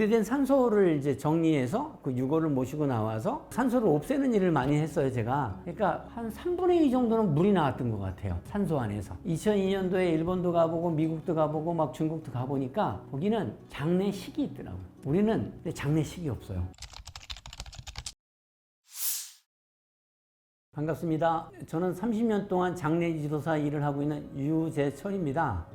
오래된 산소를 이제 정리해서 그 유골을 모시고 나와서 산소를 없애는 일을 많이 했어요, 제가. 그러니까 한 3분의 2 정도는 물이 나왔던 것 같아요. 산소 안에서. 2002년도에 일본도 가보고 미국도 가보고 막 중국도 가보니까 거기는 장례식이 있더라고요. 우리는 장례식이 없어요. 반갑습니다. 저는 30년 동안 장례 지도사 일을 하고 있는 유재철입니다.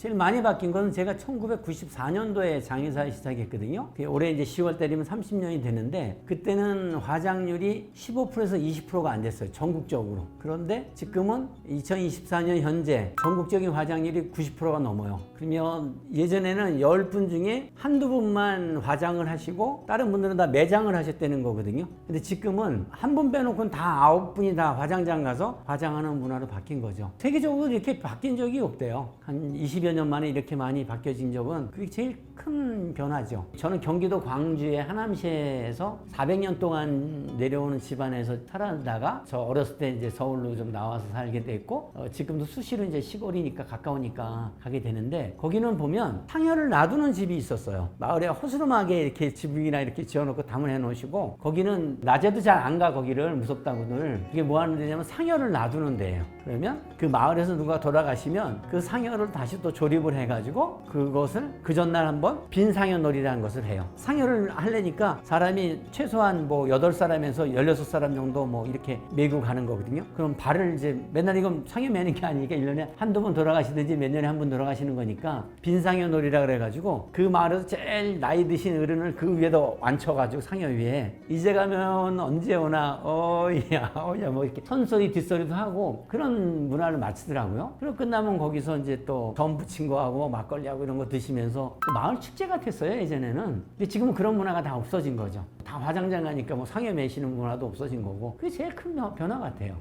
제일 많이 바뀐 것은 제가 1994년도에 장애사를 시작했거든요. 올해 이제 10월 때리면 30년이 되는데 그때는 화장률이 15%에서 20%가 안 됐어요. 전국적으로. 그런데 지금은 2024년 현재 전국적인 화장률이 90%가 넘어요. 그러면 예전에는 10분 중에 한두 분만 화장을 하시고 다른 분들은 다 매장을 하셨다는 거거든요. 근데 지금은 한 분 빼놓고는 다 아홉 분이 다 화장장 가서 화장하는 문화로 바뀐 거죠. 세계적으로 이렇게 바뀐 적이 없대요. 한 20여 년 만에 이렇게 많이 바뀌어진 적은 그게 제일 큰 변화죠. 저는 경기도 광주의 하남시에서 400년 동안 내려오는 집안에서 살아다가 저 어렸을 때 이제 서울로 좀 나와서 살게 됐고 어, 지금도 수시로 이제 시골이니까 가까우니까 가게 되는데 거기는 보면 상여를 놔두는 집이 있었어요. 마을에 허스름하게 이렇게 집이나 이렇게 지어놓고 담을 해놓으시고 거기는 낮에도 잘 안 가 거기를 무섭다고들 이게 뭐 하는 데냐면 상여를 놔두는 데예요. 그러면 그 마을에서 누가 돌아가시면 그 상여를 다시 또 조립을 해가지고 그것을 그 전날 한번 빈 상여놀이라는 것을 해요. 상여를 하려니까 사람이 최소한 뭐 8사람에서 16사람 정도 뭐 이렇게 메고 가는 거거든요. 그럼 발을 이제 맨날 이건 상여 매는 게 아니니까 1년에 한두 번 돌아가시든지 몇 년에 한 번 돌아가시는 거니까 빈 상여놀이라 그래가지고 그 마을에서 제일 나이 드신 어른을 그 위에다 앉혀가지고 상여 위에 이제 가면 언제 오나 어야 어야 뭐 이렇게 선소리 뒷소리도 하고 그런 문화를 마치더라고요. 그리고 끝나면 거기서 이제 또 전 부친 거하고 막걸리하고 이런 거 드시면서 그 마을 축제 같았어요 예전에는. 근데 지금은 그런 문화가 다 없어진 거죠. 다 화장장 가니까 뭐 상여 매시는 문화도 없어진 거고 그게 제일 큰 변- 변화 같아요.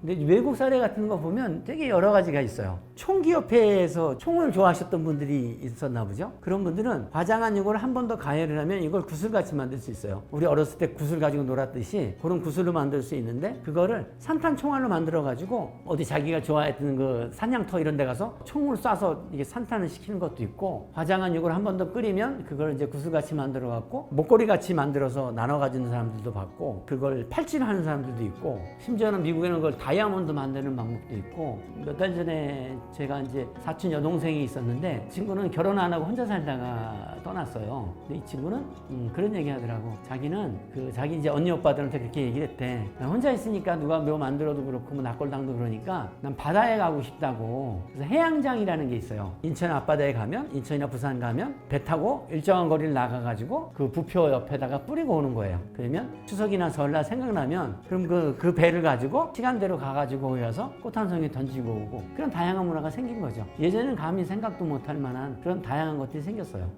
근데 외국 사례 같은 거 보면 되게 여러 가지가 있어요. 총기 협회에서 총을 좋아하셨던 분들이 있었나 보죠. 그런 분들은 화장한 이걸 한 번 더 가열을 하면 이걸 구슬같이 만들 수 있어요. 우리 어렸을 때 구슬 가지고 놀았듯이 그런 구슬로 만들 수 있는데 그거를 산탄 총알로 만들어 가지고 어디 자기가 좋아했던 그 사냥터 이런 데 가서 총을 쏴서 이게 산탄을 시키는 것도 있고 화장한 이걸 한 번 더 끓이면 그걸 이제 구슬같이 만들어 갖고 목걸이 같이 만들어서 나눠 가지는 사람들도 봤고 그걸 팔찌를 하는 사람들도 있고 심지어는 미국에는 그걸 다이아몬드 만드는 방법도 있고 몇 달 전에 제가 이제 사촌 여동생이 있었는데 친구는 결혼 안 하고 혼자 살다가 떠났어요. 근데 이 친구는 음, 그런 얘기 하더라고. 자기는 그 자기 이제 언니 오빠들한테 그렇게 얘기를 했대. 나 혼자 있으니까 누가 뭐 만들어도 그렇고 뭐 낙골당도 그러니까 난 바다에 가고 싶다고. 그래서 해양장이라는 게 있어요. 인천 앞바다에 가면 인천이나 부산 가면 배 타고 일정한 거리를 나가가지고 그 부표 옆에다가 뿌리고 오는 거예요. 그러면 추석이나 설날 생각나면 그럼 그, 그 배를 가지고 시간대로 가가지고 오여서 꽃 한 송이 던지고 오고 그런 다양한 문화 가 생긴 거죠. 예전에는 감히 생각도 못할 만한 그런 다양한 것들이 생겼어요.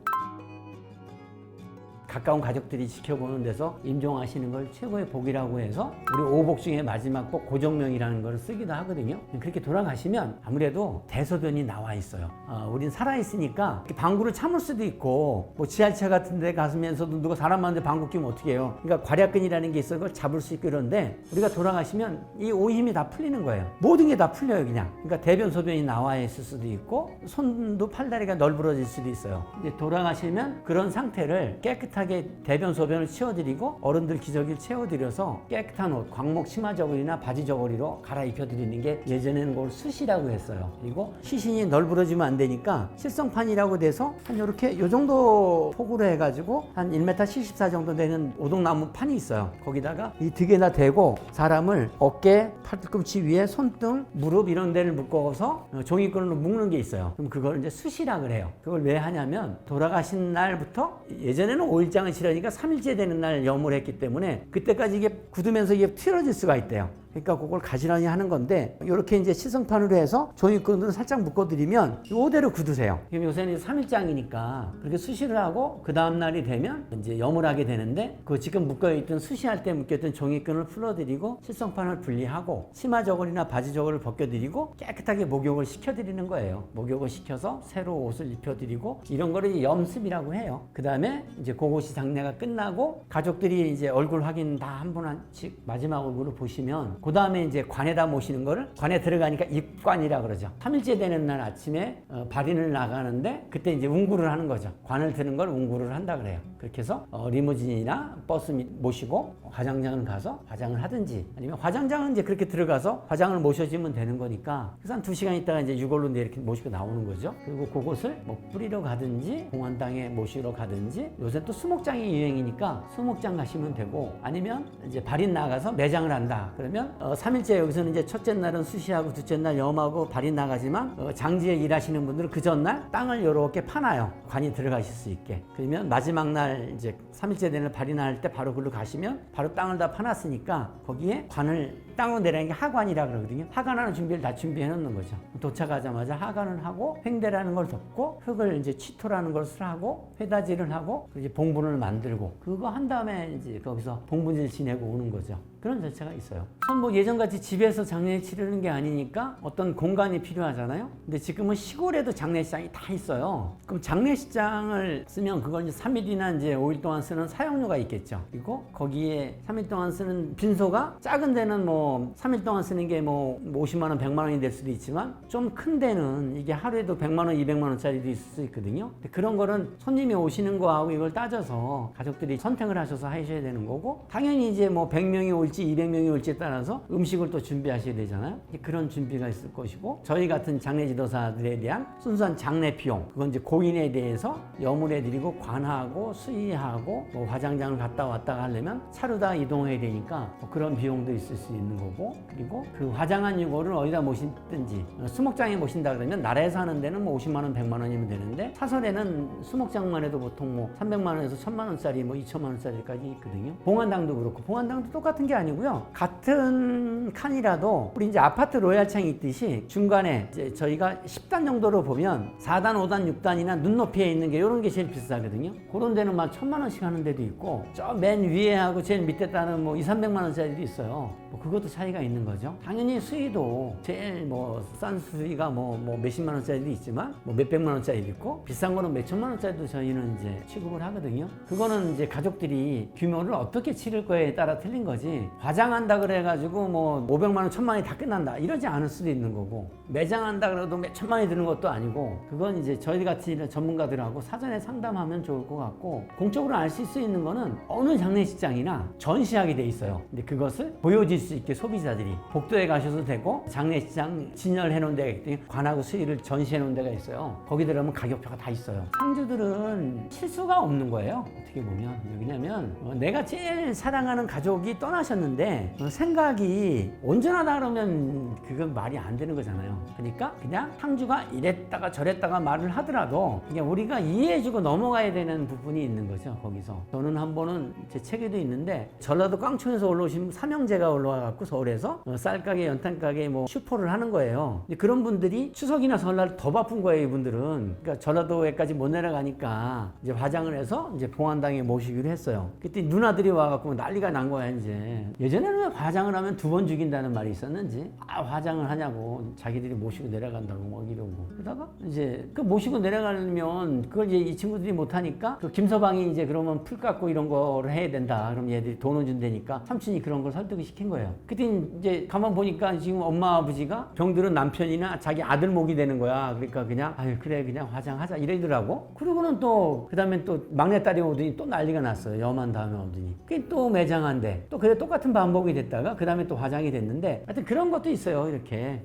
가까운 가족들이 지켜보는 데서 임종하시는 걸 최고의 복이라고 해서 우리 오복 중에 마지막 복 고정명이라는 걸 쓰기도 하거든요. 그렇게 돌아가시면 아무래도 대소변이 나와 있어요. 어, 우린 살아있으니까 방구를 참을 수도 있고 뭐 지하철 같은 데 가면서도 누가 사람 많은데 방구 끼면 어떻게 해요? 그러니까 괄약근이라는 게 있어 그걸 잡을 수 있고 이런데 우리가 돌아가시면 이 오힘이 다 풀리는 거예요. 모든 게 다 풀려요 그냥. 그러니까 대변 소변이 나와 있을 수도 있고 손도 팔다리가 널브러질 수도 있어요. 돌아가시면 그런 상태를 깨끗 하게 대변 소변을 치워드리고 어른들 기저귀를 채워드려서 깨끗한 옷, 광목 치마 저고리나 바지 저고리로 갈아입혀 드리는 게 예전에는 그걸 수시라고 했어요. 그리고 시신이 널브러지면 안 되니까 실성판이라고 돼서 한 이렇게 요 정도 폭으로 해가지고 한 1m 74 정도 되는 오동나무 판이 있어요. 거기다가 이 등에다 대고 사람을 어깨, 팔꿈치 위에 손등, 무릎 이런 데를 묶어서 어, 종이끈으로 묶는 게 있어요. 그럼 그걸 이제 수시라 그래요. 그걸 왜 하냐면 돌아가신 날부터 예전에는 5일 장을 치르니까 3일째 되는 날 염을 했기 때문에 그때까지 이게 굳으면서 이게 틀어질 수가 있대요. 그러니까 그걸 가지런히 하는 건데 이렇게 이제 시성판으로 해서 종이끈으로 살짝 묶어드리면 이대로 굳으세요. 그럼 요새는 3일장이니까 그렇게 수시를 하고 그 다음 날이 되면 이제 염을 하게 되는데 그 지금 묶어있던 수시할 때 묶였던 종이끈을 풀어드리고 실성판을 분리하고 치마 저고리나 바지 저고리를 벗겨드리고 깨끗하게 목욕을 시켜드리는 거예요. 목욕을 시켜서 새로 옷을 입혀드리고 이런 거를 염습이라고 해요. 그 다음에 이제 그곳이 장례가 끝나고 가족들이 이제 얼굴 확인 다한분 한씩 마지막 얼굴을 보시면 그 다음에 이제 관에다 모시는 거를 관에 들어가니까 입관이라 그러죠. 3일째 되는 날 아침에 어, 발인을 나가는데 그때 이제 운구를 하는 거죠. 관을 드는 걸 운구를 한다 그래요. 그렇게 해서 어, 리무진이나 버스 미- 모시고 화장장을 가서 화장을 하든지 아니면 화장장은 이제 그렇게 들어가서 화장을 모셔주면 되는 거니까 그래서 한두 시간 있다가 이제 유골로 이렇게 모시고 나오는 거죠. 그리고 그곳을 뭐 뿌리러 가든지 공원당에 모시러 가든지 요새 또 수목장이 유행이니까 수목장 가시면 되고 아니면 이제 발인 나가서 매장을 한다. 그러면 어, 3일째 여기서는 이제 첫째 날은 수시하고 둘째 날 염하고 발인 나가지만 어, 장지에 일하시는 분들은 그 전날 땅을 이렇게 파놔요. 관이 들어가실 수 있게. 그러면 마지막 날 이제 3일째 되는 발인할 때 바로 글로 가시면 바로 땅을 다 파놨으니까 거기에 관을 땅으로 내리는 게 하관이라 그러거든요. 하관하는 준비를 다 준비해 놓는 거죠. 도착하자마자 하관을 하고 횡대라는 걸 덮고 흙을 이제 치토라는 것을 하고 회다지를 하고 이제 봉분을 만들고 그거 한 다음에 이제 거기서 봉분질 지내고 오는 거죠. 그런 절차가 있어요. 우선 뭐 예전같이 집에서 장례 치르는 게 아니니까 어떤 공간이 필요하잖아요. 근데 지금은 시골에도 장례식장이 다 있어요. 그럼 장례식장을 쓰면 그걸 이제 3일이나 이제 5일 동안 쓰는 사용료가 있겠죠. 그리고 거기에 3일 동안 쓰는 빈소가 작은 데는 뭐 3일 동안 쓰는 게 뭐 50만 원, 100만 원이 될 수도 있지만 좀 큰 데는 이게 하루에도 100만 원, 200만 원짜리도 있을 수 있거든요. 그런 거는 손님이 오시는 거하고 이걸 따져서 가족들이 선택을 하셔서 하셔야 되는 거고 당연히 이제 뭐 100명이 올지 200명이 올지에 따라서 음식을 또 준비하셔야 되잖아요. 그런 준비가 있을 것이고 저희 같은 장례 지도사들에 대한 순수한 장례 비용 그건 이제 고인에 대해서 여물해 드리고 관하고 수의하고 뭐 화장장을 갔다 왔다 하려면 차로 다 이동해야 되니까 뭐 그런 비용도 있을 수 있는 거고 그리고 그 화장한 유골을 어디다 모시든지 어, 수목장에 모신다 그러면 나라에서 하는 데는 뭐 50만 원, 100만 원이면 되는데 사설에는 수목장만 해도 보통 뭐 300만 원에서 1000만 원짜리 뭐 2천만 원짜리까지 있거든요. 봉안당도 그렇고 봉안당도 똑같은 게 아니고요. 같은 칸이라도 우리 이제 아파트 로얄창이 있듯이 중간에 이제 저희가 10단 정도로 보면 4단, 5단, 6단이나 눈높이에 있는 게 이런 게 제일 비싸거든요. 그런 데는 막 천만 원씩 하는 데도 있고 저 맨 위에 하고 제일 밑에 따는 뭐 2, 300만 원짜리도 있어요. 뭐 그것도 차이가 있는 거죠. 당연히 수위도 제일 뭐 싼 수위가 뭐, 뭐 몇십만 원짜리도 있지만 뭐 몇백만 원짜리도 있고 비싼 거는 몇천만 원짜리도 저희는 이제 취급을 하거든요. 그거는 이제 가족들이 규모를 어떻게 치를 거에 따라 틀린 거지. 화장한다 그래가지고 뭐 500만 원, 1000만 원이 다 끝난다 이러지 않을 수도 있는 거고 매장한다 그래도 몇 천만 원이 드는 것도 아니고 그건 이제 저희 같이 전문가들하고 사전에 상담하면 좋을 것 같고 공적으로 알 수 있는 거는 어느 장례식장이나 전시하게 돼 있어요. 근데 그것을 보여줄 수 있게 소비자들이 복도에 가셔도 되고 장례식장 진열해 놓은 데가 있더니 관하고 수위를 전시해 놓은 데가 있어요. 거기 들어가면 가격표가 다 있어요. 상주들은 실수가 없는 거예요. 어떻게 보면 왜냐면 어, 내가 제일 사랑하는 가족이 떠나셨는데 어, 생각이 온전하다 그러면 그건 말이 안 되는 거잖아요. 그러니까 그냥 상주가 이랬다가 저랬다가 말을 하더라도 그냥 우리가 이해해주고 넘어가야 되는 부분이 있는 거죠. 거기서 저는 한 번은 제 책에도 있는데 전라도 깡촌에서 올라오신 삼형제가 올라 와 갖고 서울에서 어, 쌀가게 연탄가게 뭐 슈퍼를 하는 거예요. 그런 분들이 추석이나 설날 더 바쁜 거예요. 이분들은 그러니까 전라도에까지 못 내려가니까 이제 화장을 해서 이제 봉안당에 모시기로 했어요. 그때 누나들이 와갖고 난리가 난 거야 이제 예전에는 왜 화장을 하면 두 번 죽인다는 말이 있었는지 아 화장을 하냐고 자기들이 모시고 내려간다고 막 이러고 그러다가 이제 그 모시고 내려가려면 그걸 이제 이 친구들이 못하니까 그 김서방이 이제 그러면 풀 깎고 이런 거를 해야 된다 그럼 얘들이 돈을 준다니까 삼촌이 그런 걸 설득을 시킨 거예요 그때 이제 가만 보니까 지금 엄마 아버지가 병들은 남편이나 자기 아들 목이 되는 거야. 그러니까 그냥 아유 그래 그냥 화장하자 이러더라고. 그러고는 또 그다음에 또 막내딸이 오더니 또 난리가 났어요. 염한 다음에 오더니. 그게 또 매장한데. 또 그래 똑같은 반복이 됐다가 그다음에 또 화장이 됐는데 하여튼 그런 것도 있어요 이렇게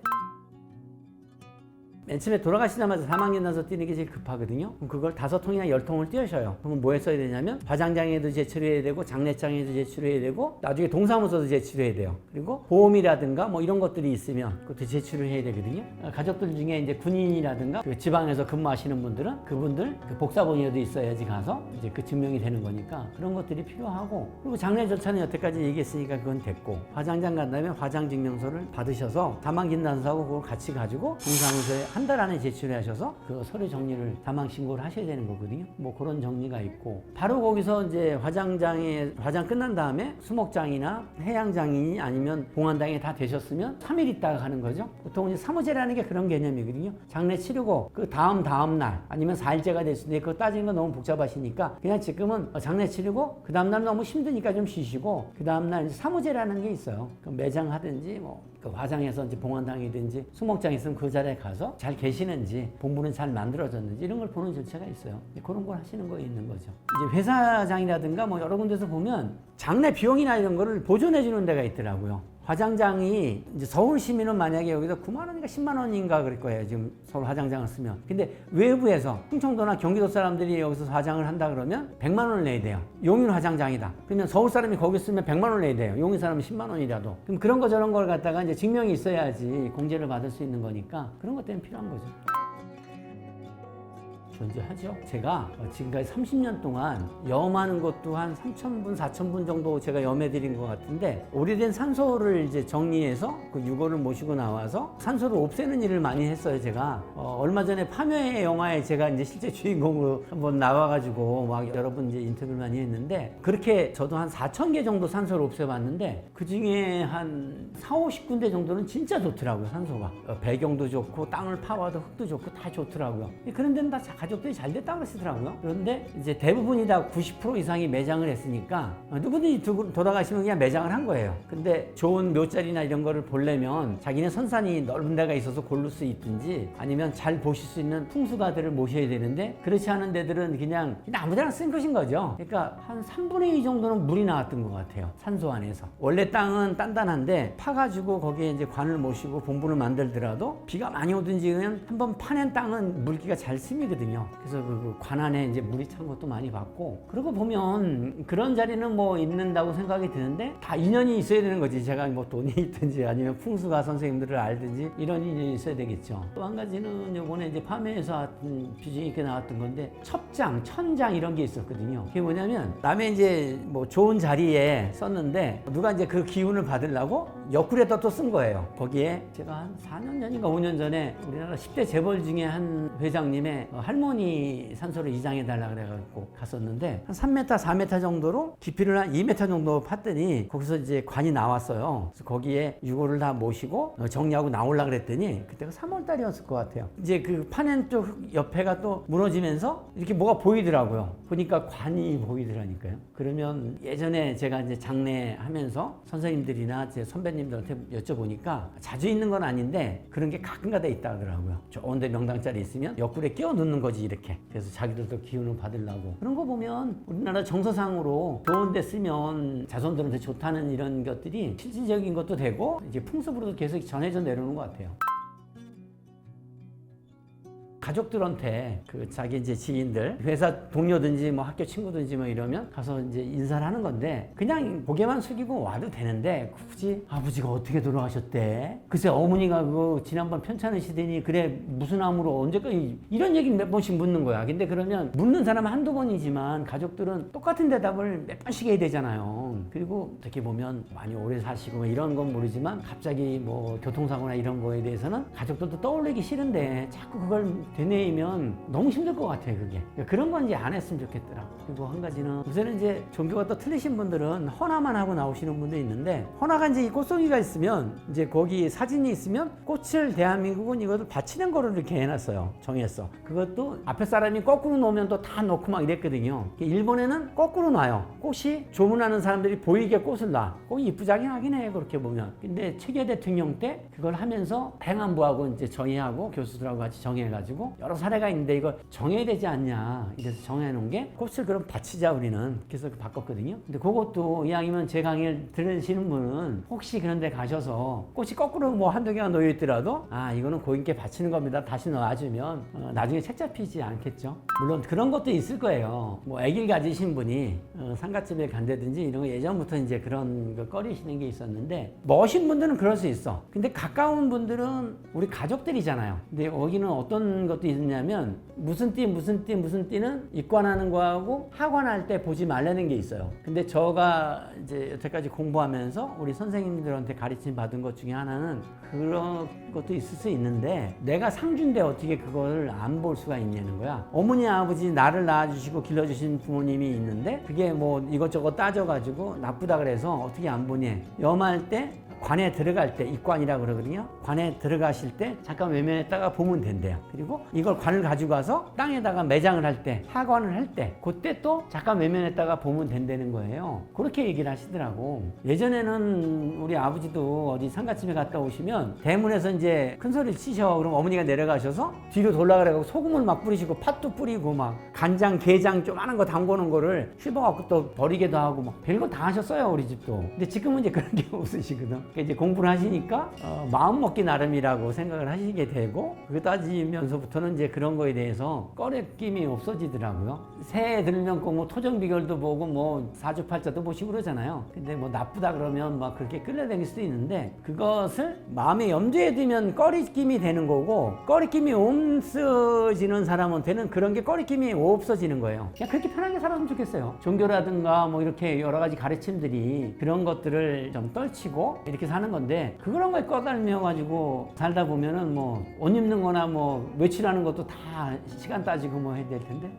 맨 처음에 돌아가시자마자 사망연 나서 뛰는 게 제일 급하거든요. 그럼 그걸 다섯 통이나 열 통을 띄우셔요. 그러면 뭐 했어야 되냐면 화장장에도 제출해야 되고 장례장에도 제출해야 되고 나중에 동사무소도 제출해야 돼요. 그리고 보험이라든가 뭐 이런 것들이 있으면 그것도 제출을 해야 되거든요. 어, 가족들 중에 이제 군인이라든가 그 지방에서 근무하시는 분들은 그분들 그 복사본이라도 있어야지 가서 이제 그 증명이 되는 거니까 그런 것들이 필요하고 그리고 장례 절차는 여태까지 얘기했으니까 그건 됐고 화장장 간다면 화장 증명서를 받으셔서 다만 김단서하고 그걸 같이 가지고 동사무소에 한 달 안에 제출해 하셔서 그 서류 정리를 사망 신고를 하셔야 되는 거거든요. 뭐 그런 정리가 있고 바로 거기서 이제 화장장에 화장 끝난 다음에 수목장이나 해양장이 아니면 봉안당에 다 되셨으면 3일 있다가 가는 거죠. 보통 이제 사무제라는 게 그런 개념이거든요. 장례 치르고 그 다음 다음 날 아니면 4일째가 될 수도 있고 그거 따지는 건 너무 복잡하시니까 그냥 지금은 장례 치르고 그 다음 날 너무 힘드니까 좀 쉬시고 그 다음 날 사무제라는 게 있어요. 그 매장 하든지 뭐그 화장에서 이제 봉안당이든지 수목장 있으면 그 자리에 가서 잘 계시는지 본부는 잘 만들어졌는지 이런 걸 보는 절차가 있어요. 그런 걸 하시는 거 있는 거죠. 이제 회사장이라든가 뭐 여러 군데서 보면 장례 비용이나 이런 거를 보존해 주는 데가 있더라고요. 화장장이 이제 서울 시민은 만약에 여기서 9만 원인가 10만 원인가 그럴 거예요. 지금 서울 화장장을 쓰면. 근데 외부에서 충청도나 경기도 사람들이 여기서 화장을 한다 그러면 100만 원을 내야 돼요. 용인 화장장이다. 그러면 서울 사람이 거기 쓰면 100만 원을 내야 돼요. 용인 사람은 10만 원이라도. 그럼 그런 거 저런 걸 갖다가 이제 증명이 있어야지 공제를 받을 수 있는 거니까 그런 것 때문에 필요한 거죠. 존재하죠. 제가 지금까지 30년 동안 염하는 것도 한 3,000분, 4,000분 정도 제가 염해드린 것 같은데 오래된 산소를 이제 정리해서 그 유골을 모시고 나와서 산소를 없애는 일을 많이 했어요. 제가 어, 얼마 전에 파묘의 영화에 제가 이제 실제 주인공으로 한번 나와가지고 막 여러분 이제 인터뷰를 많이 했는데 그렇게 저도 한 4,000개 정도 산소를 없애봤는데 그 중에 한 4, 50군데 정도는 진짜 좋더라고요. 산소가 어, 배경도 좋고 땅을 파와도 흙도 좋고 다 좋더라고요. 그런 데는 다 가족들이 잘 됐다고 그러시더라고요. 그런데 이제 대부분이 다 90% 이상이 매장을 했으니까 어, 누구든지 두- 돌아가시면 그냥 매장을 한 거예요. 근데 좋은 묘자리나 이런 거를 보려면 자기네 선산이 넓은 데가 있어서 고를 수 있든지 아니면 잘 보실 수 있는 풍수가들을 모셔야 되는데 그렇지 않은 데들은 그냥, 그냥 아무 데나 쓴 것인 거죠. 그러니까 한 3분의 2 정도는 물이 나왔던 것 같아요. 산소 안에서. 원래 땅은 단단한데 파가지고 거기에 이제 관을 모시고 본부를 만들더라도 비가 많이 오든지 그냥 한번 파낸 땅은 물기가 잘 스미거든요. 그래서 그, 그 관안에 이제 물이 찬 것도 많이 봤고 그러고 보면 그런 자리는 뭐 있는다고 생각이 드는데 다 인연이 있어야 되는 거지. 제가 뭐 돈이 있든지 아니면 풍수가 선생님들을 알든지 이런 인연이 있어야 되겠죠. 또 한 가지는 요번에 이제 파매에서 비중이 있게 나왔던 건데 첩장, 천장 이런 게 있었거든요. 그게 뭐냐면 남의 이제 뭐 좋은 자리에 썼는데 누가 이제 그 기운을 받으려고 옆구리에다 또 쓴 거예요. 거기에 제가 한 4년 전인가 5년 전에 우리나라 10대 재벌 중에 한 회장님의 어, 할머니 산소를 이장해 달라 그래가지고 갔었는데 한 3m, 4m 정도로 깊이를 한 2m 정도 팠더니 거기서 이제 관이 나왔어요. 그래서 거기에 유골을 다 모시고 어, 정리하고 나오려 그랬더니 그때가 3월 달이었을 것 같아요. 이제 그 파낸 쪽 옆에가 또 무너지면서 이렇게 뭐가 보이더라고요. 보니까 관이 보이더라니까요. 그러면 예전에 제가 이제 장례하면서 선생님들이나 제 선배님들한테 여쭤보니까 자주 있는 건 아닌데 그런 게 가끔가다 있다 하더라고요. 좋은데 명당 자리 있으면 옆구리에 끼워 넣는 거지 이렇게. 그래서 자기들도 기운을 받으려고. 그런 거 보면 우리나라 정서상으로 좋은데 쓰면 자손들한테 좋다는 이런 것들이 실질적인 것도 되고 이제 풍습으로도 계속 전해져 내려오는 것 같아요. 가족들한테 그 자기 이제 지인들 회사 동료든지 뭐 학교 친구든지 뭐 이러면 가서 이제 인사를 하는 건데 그냥 고개만 숙이고 와도 되는데 굳이 아버지가 어떻게 돌아가셨대? 글쎄 어머니가 그 지난번 편찮으시더니 그래 무슨 암으로 언제까지 이런 얘기 몇 번씩 묻는 거야. 근데 그러면 묻는 사람은 한두 번이지만 가족들은 똑같은 대답을 몇 번씩 해야 되잖아요. 그리고 어떻게 보면 많이 오래 사시고 뭐 이런 건 모르지만 갑자기 뭐 교통사고나 이런 거에 대해서는 가족들도 떠올리기 싫은데 자꾸 그걸 되뇌이면 너무 힘들 것 같아요 그게. 그러니까 그런 건 이제 안 했으면 좋겠더라 그리고 한 가지는 요새는 이제 종교가 또 틀리신 분들은 헌화만 하고 나오시는 분도 있는데 헌화가 이제 이 꽃송이가 있으면 이제 거기 사진이 있으면 꽃을 대한민국은 이것을 바치는 거를 이렇게 해놨어요 정했어 그것도 앞에 사람이 거꾸로 놓으면 또 다 놓고 막 이랬거든요. 일본에는 거꾸로 놔요. 꽃이 조문하는 사람들이 보이게 꽃을 놔. 꽃이 이쁘장이 하긴 해 그렇게 보면. 근데 최계 대통령 때 그걸 하면서 행안부하고 이제 정의하고 교수들하고 같이 정해가지고 여러 사례가 있는데 이거 정해야 되지 않냐. 이래서 정해놓은 게 꽃을 그럼 바치자 우리는. 그래서 바꿨거든요. 근데 그것도 이왕이면 제 강의를 들으시는 분은 혹시 그런 데 가셔서 꽃이 거꾸로 뭐 한두 개가 놓여 있더라도 아 이거는 고인께 바치는 겁니다. 다시 놔주면 어, 나중에 책 잡히지 않겠죠? 물론 그런 것도 있을 거예요. 뭐 아기를 가지신 분이 어, 상가집에 간다든지 이런 거 예전부터 이제 그런 거 꺼리시는 게 있었는데 멋진 분들은 그럴 수 있어. 근데 가까운 분들은 우리 가족들이잖아요. 근데 여기는 어떤 것도 있냐면 무슨 띠 무슨 띠 무슨 띠는 입관하는 거하고 하관할 때 보지 말라는 게 있어요. 근데 저가 이제 여태까지 공부하면서 우리 선생님들한테 가르침 받은 것 중에 하나는 그런 것도 있을 수 있는데 내가 상주인데 어떻게 그걸 안 볼 수가 있냐는 거야. 어머니 아버지 나를 낳아주시고 길러주신 부모님이 있는데 그게 뭐 이것저것 따져가지고 나쁘다 그래서 어떻게 안 보니? 염할 때 관에 들어갈 때 입관이라 그러거든요. 관에 들어가실 때 잠깐 외면했다가 보면 된대요. 그리고 이걸 관을 가지고 가서 땅에다가 매장을 할 때, 하관을 할 때, 그때 또 잠깐 외면했다가 보면 된다는 거예요. 그렇게 얘기를 하시더라고. 예전에는 우리 아버지도 어디 상가집에 갔다 오시면 대문에서 이제 큰 소리를 치셔. 그럼 어머니가 내려가셔서 뒤로 돌아가라고 소금을 막 뿌리시고 팥도 뿌리고 막 간장, 게장 좀 하는 거 담궈놓은 거를 씹어갖고 또 버리기도 하고 막 별거 다 하셨어요. 우리 집도. 근데 지금은 이제 그런 게 없으시거든. 그러니까 이제 공부를 하시니까 어, 마음 먹기 나름이라고 생각을 하시게 되고 그 따지면서부터는 이제 그런 거에 대해서 꺼려낌이 없어지더라고요. 새해 들면 꼭뭐 토정 비결도 보고 뭐 사주팔자도 보시고 그러잖아요. 근데 뭐 나쁘다 그러면 막 그렇게 끌려다닐 수도 있는데 그것을 마음에 염두에 두면 꺼리낌이 되는 거고 꺼리낌이 없어지는 사람한테는 그런 게 꺼리낌이 없어지는 거예요. 그냥 그렇게 편하게 살았으면 좋겠어요. 종교라든가 뭐 이렇게 여러 가지 가르침들이 그런 것들을 좀 떨치고 이렇게 사는 건데 그런 거에 꺼달며 가지고 살다 보면은 뭐 옷 입는 거나 뭐 며칠 하는 것도 다 시간 따지고 뭐 해야 될 텐데.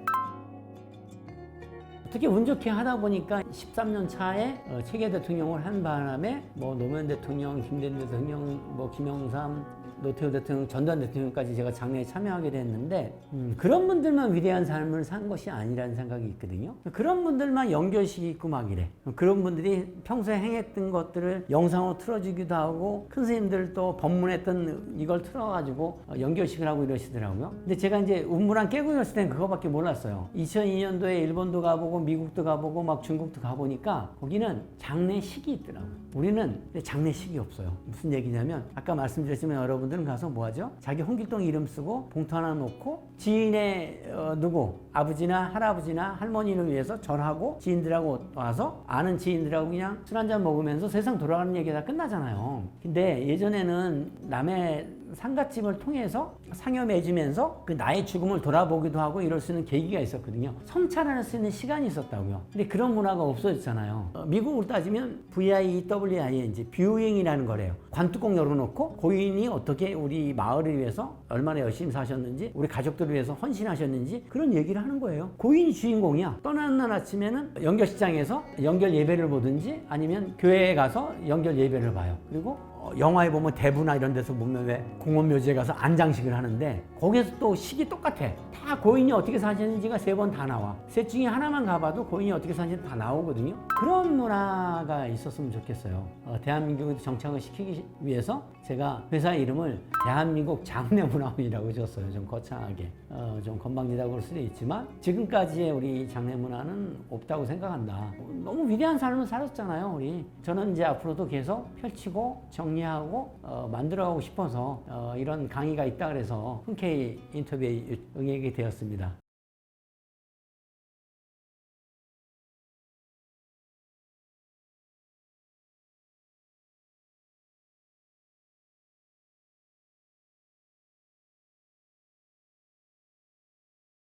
어떻게 운 좋게 하다 보니까 13년 차에 어, 체계 대통령을 한 바람에 뭐 노무현 대통령, 김대중 대통령, 뭐 김영삼, 노태우 대통령, 전두환 대통령까지 제가 장례에 참여하게 됐는데 음, 그런 분들만 위대한 삶을 산 것이 아니라는 생각이 있거든요. 그런 분들만 연결식이 있고 막 이래. 그런 분들이 평소에 행했던 것들을 영상으로 틀어주기도 하고 큰 스님들도 법문했던 이걸 틀어가지고 어, 연결식을 하고 이러시더라고요. 근데 제가 이제 운무랑 깨고 있을 땐 그거밖에 몰랐어요. 2002년도에 일본도 가보고 미국도 가보고 막 중국도 가보니까 거기는 장례식이 있더라고요. 우리는 장례식이 없어요. 무슨 얘기냐면 아까 말씀드렸지만 여러분 들은 가서 뭐 하죠? 자기 홍길동 이름 쓰고 봉투 하나 놓고 지인의 어, 누구 아버지나 할아버지나 할머니를 위해서 절하고 지인들하고 와서 아는 지인들하고 그냥 술 한잔 먹으면서 세상 돌아가는 얘기가 다 끝나잖아요. 근데 예전에는 남의 상갓집을 통해서 상여 맺으면서 그 나의 죽음을 돌아보기도 하고 이럴 수 있는 계기가 있었거든요. 성찰할 수 있는 시간이 있었다고요. 근데 그런 문화가 없어졌잖아요. 어, 미국으로 따지면 VIWING, 뷰잉이라는 거래요. 관뚜껑 열어놓고 고인이 어떻게 우리 마을을 위해서 얼마나 열심히 사셨는지 우리 가족들을 위해서 헌신하셨는지 그런 얘기를 하는 거예요. 고인이 주인공이야. 떠나는 날 아침에는 연결식장에서 연결 예배를 보든지 아니면 교회에 가서 연결 예배를 봐요. 그리고 어, 영화에 보면 대부나 이런 데서 보면 왜 공원묘지에 가서 안장식을 하는데 거기에서 또 식이 똑같아. 다 고인이 어떻게 사셨는지가 세 번 다 나와. 셋 중에 하나만 가봐도 고인이 어떻게 사는지 다 나오거든요. 그런 문화가 있었으면 좋겠어요. 어, 대한민국에 정착을 시키기 위해서 제가 회사 이름을 대한민국 장례문화원이라고 줬어요. 좀 거창하게. 어, 좀 건방지다고 볼 수도 있지만 지금까지의 우리 장례문화는 없다고 생각한다. 너무 위대한 삶을 살았잖아요. 우리. 저는 이제 앞으로도 계속 펼치고 정리하고 어, 만들어가고 싶어서 어, 이런 강의가 있다 그래서 흔쾌히 인터뷰에 응하게 되었습니다.